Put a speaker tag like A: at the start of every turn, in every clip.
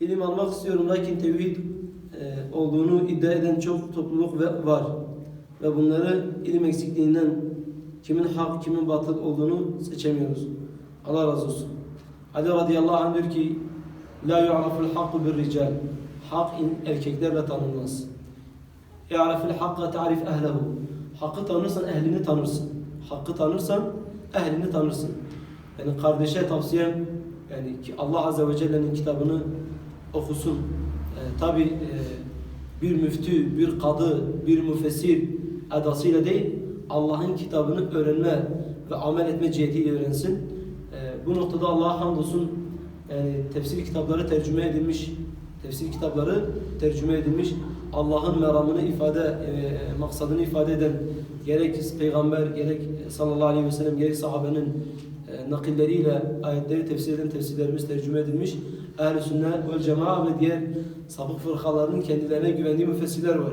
A: ilim almak istiyorum lakin tevhid e, olduğunu iddia eden çok topluluk var. Ve bunları ilim eksikliğinden kimin hak, kimin batıl olduğunu seçemiyoruz. Allah razı olsun. Ali radıyallahu anh diyor ki La yu'raful hakku bir rical Hak in- erkeklerle tanınmaz. Ya'rafil hakka ta'rif ehlehu Hakkı tanırsan ehlini tanırsın. Hakkı tanırsan ehlini tanırsın. Yani kardeşe tavsiyem yani ki Allah Azze ve Celle'nin kitabını okusun. Ee, Tabi bir müftü, bir kadı, bir müfessir edasıyla değil Allah'ın kitabını öğrenme ve amel etme cihetiyle öğrensin. Ee, bu noktada Allah'a hamdolsun yani tefsir kitapları tercüme edilmiş. Tefsir kitapları tercüme edilmiş. Allah'ın meramını ifade, e, maksadını ifade eden gerek peygamber, gerek sallallahu aleyhi ve sellem, gerek sahabenin e, nakilleriyle ayetleri tefsir eden tefsirlerimiz tercüme edilmiş. Ehl-i sünnet vel cemaat ve diğer sapık fırkalarının kendilerine güvendiği müfessirler var.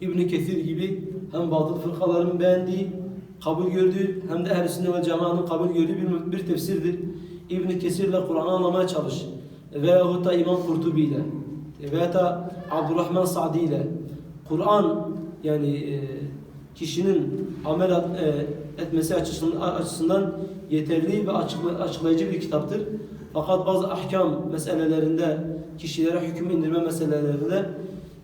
A: İbn Kesir gibi hem batıl fırkaların beğendiği, kabul gördüğü hem de ehl-i sünnet ve cemaatın kabul gördüğü bir, bir tefsirdir. İbn Kesir'le Kur'an'ı anlamaya çalış. Veyahut da İmam Kurtubi ile veya da Abdurrahman Sa'di ile Kur'an yani e, kişinin amel e, etmesi açısından, açısından yeterli ve açıklayıcı bir kitaptır. Fakat bazı ahkam meselelerinde, kişilere hüküm indirme meselelerinde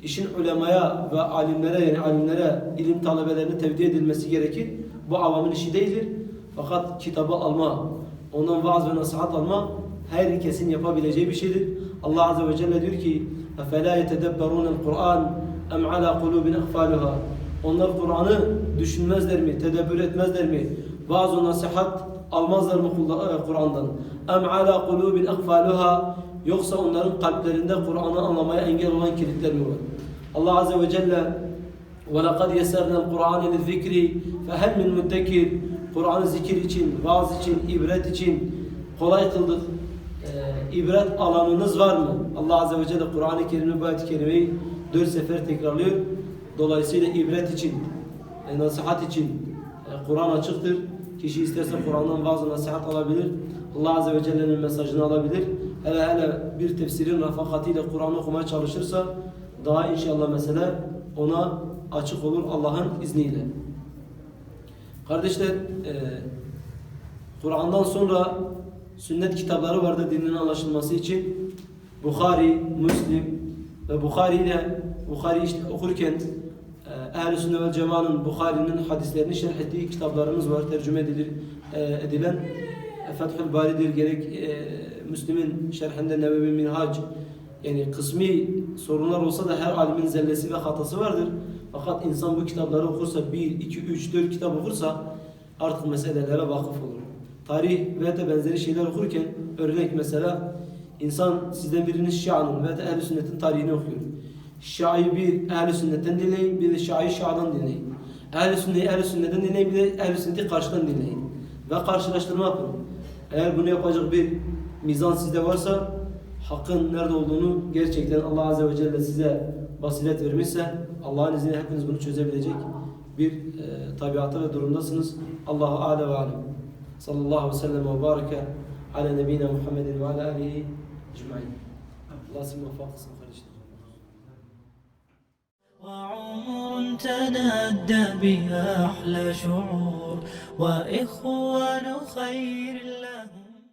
A: işin ulemaya ve alimlere yani alimlere ilim talebelerine tevdi edilmesi gerekir. Bu avamın işi değildir. Fakat kitabı alma, ondan vaaz ve nasihat alma herkesin yapabileceği bir şeydir. Allah Azze ve Celle diyor ki: "Efela yetedebberun el-Kur'an em ala kulubin? Onlar Kur'an'ı düşünmezler mi, tedebbür etmezler mi? Vaaz ve nasihat almazlar mı Kulla- e, Kur'an'dan? اَمْ عَلَى قُلُوبٍ اَخْفَالُهَا Yoksa onların kalplerinde Kur'an'ı anlamaya engel olan kilitler mi var? Allah Azze ve Celle وَلَقَدْ يَسَرْنَا الْقُرْآنِ لِلذِّكْرِ فَهَلْ مِنْ مُدَّكِرٍ Kur'an'ı zikir için, vaaz için, ibret için kolay kıldık. Ee, ibret alanınız var mı? Allah Azze ve Celle Kur'an-ı Kerim'i bu ayet-i kerimeyi dört sefer tekrarlıyor. Dolayısıyla ibret için, e, nasihat için e, Kur'an açıktır. Kişi isterse Kur'an'dan bazı nasihat alabilir. Allah Azze ve Celle'nin mesajını alabilir. Hele hele bir tefsirin rafakatiyle Kur'an okumaya çalışırsa daha inşallah mesele ona açık olur Allah'ın izniyle. Kardeşler, e, Kur'an'dan sonra sünnet kitapları vardı dinin anlaşılması için. Bukhari, Müslim ve Bukhari ile Bukhari işte okurken Ehl-i Sünnet vel Cemaat'ın Bukhari'nin hadislerini şerh ettiği kitaplarımız var. Tercüme edilir, e, edilen e, Fethül Bari'dir gerek e, Müslim'in şerhinde Nebevi Minhac yani kısmi sorunlar olsa da her alimin zellesi ve hatası vardır. Fakat insan bu kitapları okursa 1, 2, 3, 4 kitap okursa artık meselelere vakıf olur. Tarih ve de benzeri şeyler okurken örnek mesela insan sizden biriniz Şia'nın ve de Ehl-i Sünnet'in tarihini okuyor. Şia'yı bir Ehl-i Sünnet'ten dinleyin, bir de Şia'yı Şia'dan dinleyin. Ehl-i Sünnet'i Ehl-i Sünnet'ten dinleyin, bir de Ehl-i Sünnet'i karşıdan dinleyin. Ve karşılaştırma yapın. Eğer bunu yapacak bir mizan sizde varsa hakkın nerede olduğunu gerçekten Allah Azze ve Celle size basiret vermişse Allah'ın izniyle hepiniz bunu çözebilecek bir e, tabiata ve durumdasınız. Allahu Alem ve Alem. Sallallahu aleyhi ve sellem ve bareke ala nebine Muhammedin ve ala alihi ecmain. Allah sizi muvaffak kılsın
B: تنادى بها أحلى شعور. وإخوان خير